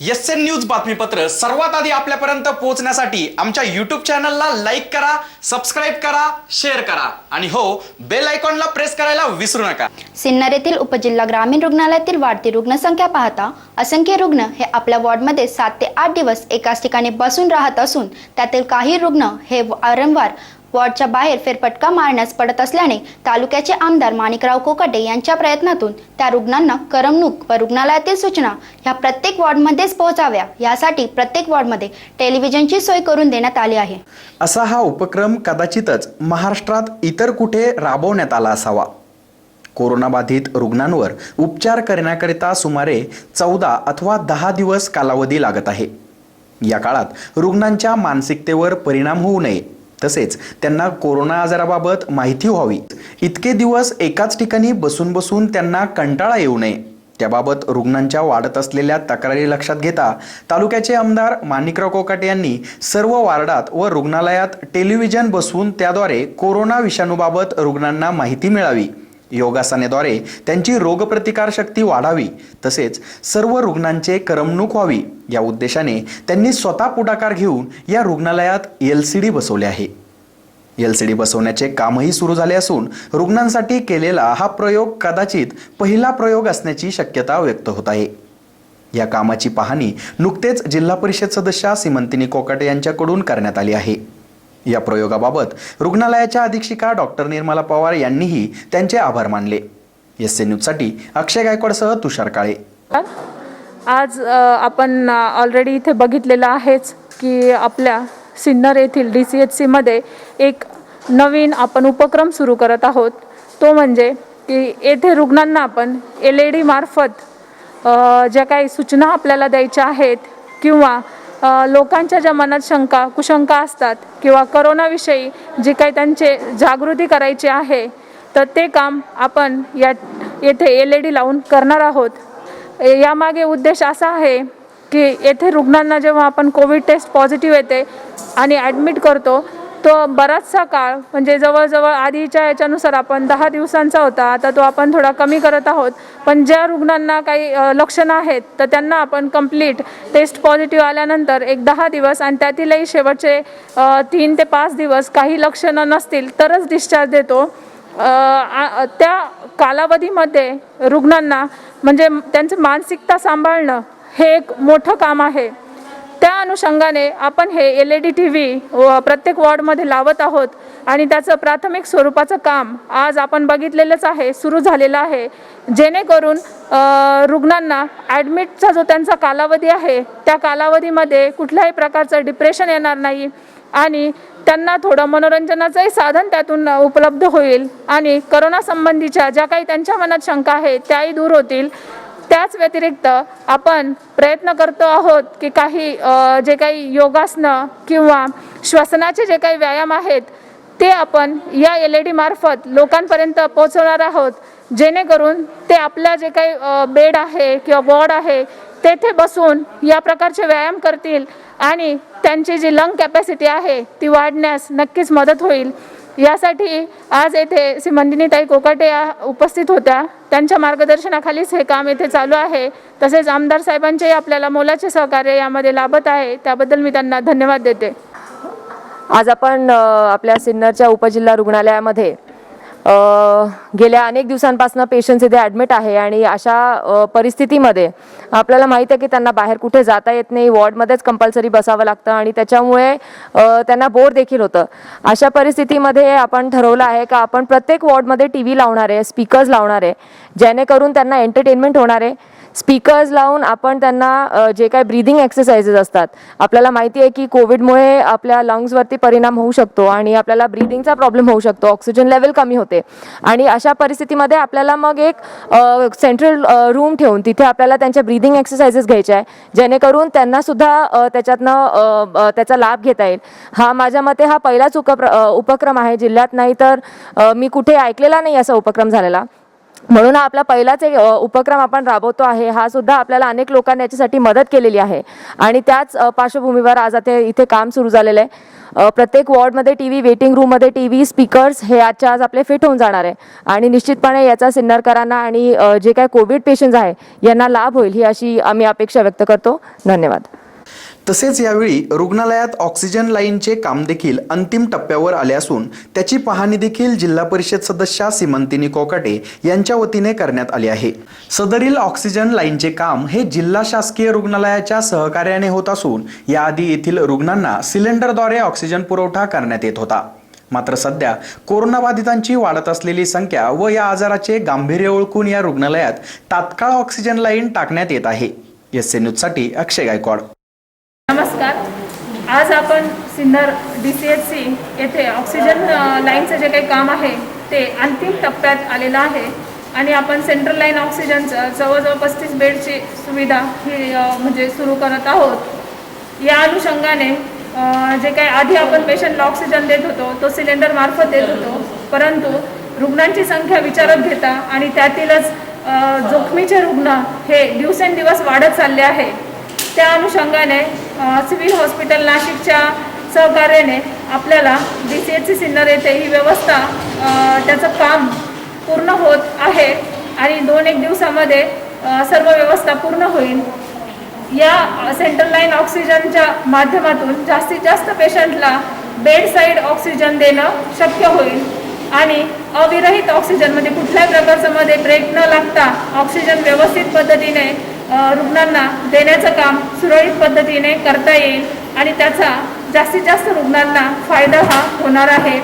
S N news बातमीपत्र सर्वात आधी आपल्यापर्यंत पोहोचण्यासाठी आमच्या युट्यूब चॅनलला लाईक करा सबस्क्राईब करा शेअर करा. आणि हो बेल आयकॉनला प्रेस करायला विसरू नका. सिन्नर येथील उपजिल्हा ग्रामीण रुग्णालयातील वाढती रुग्णसंख्या पाहता असंख्य रुग्ण हे आपल्या वॉर्डमध्ये सात ते आठ दिवस एकाच ठिकाणी बसून राहत असून त्यातील काही रुग्ण हे वारंवार वॉर्डच्या बाहेर फेरफटका मारण्यास पडत असल्याने तालुक्याचे आमदार माणिकराव कोकाटे यांच्या प्रयत्नातून त्या रुग्णांना करमणूक व रुग्णालयातील सूचना ह्या प्रत्येक वॉर्डमध्येच पोहोचाव्या यासाठी प्रत्येक वॉर्डमध्ये टेलिव्हिजनची सोय करून देण्यात आली आहे. असा हा उपक्रम कदाचितच महाराष्ट्रात इतर कुठे राबवण्यात आला असावा. कोरोनाबाधित रुग्णांवर उपचार करण्याकरिता सुमारे चौदा अथवा दहा दिवस कालावधी लागत आहे. या काळात रुग्णांच्या मानसिकतेवर परिणाम होऊ नये. तसेच त्यांना कोरोना आजाराबाबत माहिती व्हावी. इतके दिवस एकाच ठिकाणी बसून बसून त्यांना कंटाळा येऊ नये. त्याबाबत रुग्णांच्या वाढत असलेल्या तक्रारी लक्षात घेता तालुक्याचे आमदार माणिकराव कोकाटे यांनी सर्व वार्डात व रुग्णालयात टेलिव्हिजन बसवून त्याद्वारे कोरोना विषाणूबाबत रुग्णांना माहिती मिळावी. योगासनेद्वारे त्यांची रोगप्रतिकार शक्ती वाढावी तसेच सर्व रुग्णांचे करमणूक व्हावी या उद्देशाने त्यांनी स्वतः पुढाकार घेऊन या रुग्णालयात एल सी डी बसवले आहे. एल सी डी बसवण्याचे कामही सुरू झाले असून रुग्णांसाठी केलेला हा प्रयोग कदाचित पहिला प्रयोग असण्याची शक्यता व्यक्त होत आहे. या कामाची पाहणी नुकतेच जिल्हा परिषद सदस्या सिमंतिनी कोकाटे यांच्याकडून करण्यात आली आहे. या प्रयोगाबाबत रुग्णालयाच्या अधीक्षिका डॉक्टर निर्मला पवार यांनीही त्यांचे आभार मानले. एस एन न्यूजसाठी अक्षय गायकवाडसह तुषार काळे. आज आपण ऑलरेडी इथे बघितलेलं आहेच की आपल्या सिन्नर येथील डी सी एच सीमध्ये एक नवीन आपण उपक्रम सुरू करत आहोत. तो म्हणजे की येथे रुग्णांना आपण एल ई डीमार्फत ज्या काही सूचना आपल्याला द्यायच्या आहेत किंवा लोकांच्या ज्या मनात शंका कुशंका असतात किंवा करोनाविषयी जे काही त्यांचे जागृती करायची आहे तर ते काम आपण या येथे एल ई डी लावून करणार आहोत. ए- यामागे उद्देश असा आहे की येथे रुग्णांना जेव्हा आपण कोविड टेस्ट पॉझिटिव्ह येते आणि ॲडमिट करतो तो बराचसा काळ म्हणजे जवळजवळ आधीच्या याच्यानुसार आपण दहा दिवसांचा होता आता तो आपण थोडा कमी करत आहोत. पण ज्या रुग्णांना काही लक्षणं आहेत तर त्यांना आपण कंप्लीट टेस्ट पॉझिटिव्ह आल्यानंतर एक दहा दिवस आणि त्यातीलही शेवटचे तीन ते पाच दिवस काही लक्षणं नसतील तरच डिस्चार्ज देतो. त्या कालावधीमध्ये रुग्णांना म्हणजे त्यांचं मानसिकता सांभाळणं हे एक मोठं काम आहे. त्या अनुषंगाने आपण हे L E D T V प्रत्येक वॉर्डमध्ये लावत आहोत आणि त्याचं प्राथमिक स्वरूपाचं काम आज आपण बघितलेलंच आहे सुरू झालेलं आहे. जेणेकरून रुग्णांना ॲडमिटचा जो त्यांचा कालावधी आहे त्या कालावधीमध्ये कुठल्याही प्रकारचं डिप्रेशन येणार नाही आणि त्यांना थोडं मनोरंजनाचंही साधन त्यातून उपलब्ध होईल. आणि करोना संबंधीच्या ज्या काही त्यांच्या मनात शंका आहेत त्याही दूर होतील. त्याच व्यतिरिक्त आपण प्रयत्न करतो आहोत की काही जे काही योगासनं किंवा श्वसनाचे जे काही व्यायाम आहेत ते आपण या एल ई डी मार्फत लोकांपर्यंत पोहोचवणार आहोत. जेणेकरून ते आपला जे काही बेड आहे किंवा वॉर्ड आहे तेथे बसून या प्रकारचे व्यायाम करतील आणि त्यांची जी लंग कॅपॅसिटी आहे ती वाढण्यास नक्कीच मदत होईल. यासाठी आज येथे सिमंदिनीताई कोकाटे या उपस्थित होत्या. त्यांच्या मार्गदर्शनाखालीच हे काम येथे चालू आहे. तसेच आमदार साहेबांचेही आपल्याला मोलाचे सहकार्य यामध्ये लाभत आहे. त्याबद्दल मी त्यांना धन्यवाद देते. आज आपण आपल्या सिन्नरच्या उपजिल्हा रुग्णालयामध्ये गेल्या अनेक दिवसांपासून पेशंट्स इथे ॲडमिट आहे आणि अशा परिस्थितीमध्ये आपल्याला माहीत आहे की त्यांना बाहेर कुठे जाता येत नाही वॉर्डमध्येच कंपल्सरी बसावं लागतं आणि त्याच्यामुळे त्यांना बोर देखील होतं. अशा परिस्थितीमध्ये आपण ठरवलं आहे का आपण प्रत्येक वॉर्डमध्ये टी व्ही लावणार आहे स्पीकर्स लावणार आहे जेणेकरून त्यांना एंटरटेनमेंट होणार आहे. स्पीकर्स लावून आपण त्यांना जे काही ब्रीदिंग एक्सरसाइजेस असतात आपल्याला माहिती आहे की कोविडमुळे आपल्या लंग्सवरती परिणाम होऊ शकतो आणि आपल्याला ब्रीदिंगचा प्रॉब्लेम होऊ शकतो ऑक्सिजन लेवल कमी होते. आणि अशा परिस्थितीमध्ये आपल्याला मग एक सेंट्रल रूम ठेवून तिथे आपल्याला त्यांच्या ब्रीदिंग एक्सरसाइजेस घ्यायचे आहे जेणेकरून त्यांनासुद्धा त्याच्यातनं त्याचा लाभ घेता येईल. हा माझ्या मते हा पहिलाच उपक्र उपक्रम आहे. जिल्ह्यात नाही तर मी कुठे ऐकलेला नाही असा उपक्रम झालेला. म्हणून हा आपला पहिलाच एक उपक्रम आपण राबवतो आहे. हा सुद्धा आपल्याला अनेक लोकांनी याच्यासाठी मदत केलेली आहे. आणि त्याच पार्श्वभूमीवर आज आता इथे काम सुरू झालेलं आहे. प्रत्येक वॉर्डमध्ये टी व्ही वेटिंग रूममध्ये टी व्ही स्पीकर्स हे आजच्या आज आपले फिट होऊन जाणार आहे. आणि निश्चितपणे याचा सिन्नरकरांना आणि जे काय कोविड पेशंट्स आहे यांना लाभ होईल ही अशी आम्ही अपेक्षा व्यक्त करतो. धन्यवाद. तसेच यावेळी रुग्णालयात ऑक्सिजन लाईनचे काम देखील अंतिम टप्प्यावर आले असून त्याची पाहणी देखील जिल्हा परिषद सदस्या सीमंतिनी कोकाटे यांच्या वतीने करण्यात आली आहे. सदरील ऑक्सिजन लाईनचे काम हे जिल्हा शासकीय रुग्णालयाच्या सहकार्याने होत असून याआधी येथील रुग्णांना सिलेंडरद्वारे ऑक्सिजन पुरवठा करण्यात येत होता. मात्र सध्या कोरोनाबाधितांची वाढत असलेली संख्या व या आजाराचे गांभीर्य ओळखून या रुग्णालयात तात्काळ ऑक्सिजन लाईन टाकण्यात येत आहे. एस एन न्यूजसाठी अक्षय गायकवाड. नमस्कार. आज आपण Sinnar D C H C येथे ऑक्सिजन लाईनचं जे काही काम आहे ते अंतिम टप्प्यात आलेलं आहे. आणि आपण सेंट्रल लाईन ऑक्सिजनचं जवळजवळ पस्तीस बेडची सुविधा ही म्हणजे सुरू करत आहोत. या अनुषंगाने जे काही आधी आपण पेशंटला ऑक्सिजन देत होतो तो सिलेंडर मार्फत देत होतो. परंतु रुग्णांची संख्या विचारात घेता आणि त्यातीलच जोखमीचे रुग्ण हे दिवसेंदिवस वाढत चालले आहे. त्या अनुषंगाने सिव्हिल हॉस्पिटल नाशिकच्या सहकार्याने आपल्याला D C H C Sinnar येथे ही व्यवस्था त्याचं काम पूर्ण होत आहे आणि दोन एक दिवसामध्ये सर्व व्यवस्था पूर्ण होईल. या सेंट्रल लाईन ऑक्सिजनच्या माध्यमातून जास्तीत जास्त पेशंटला बेड साईड ऑक्सिजन देणं शक्य होईल आणि अविरहित ऑक्सिजन म्हणजे कुठल्याही प्रकारचं मध्ये ब्रेक न लागता ऑक्सिजन व्यवस्थित पद्धतीने रुग्णांना देण्याचं काम सुरळीत पद्धतीने करता येईल आणि त्याचा जास्तीत जास्त रुग्णांना फायदा हा होणार आहे.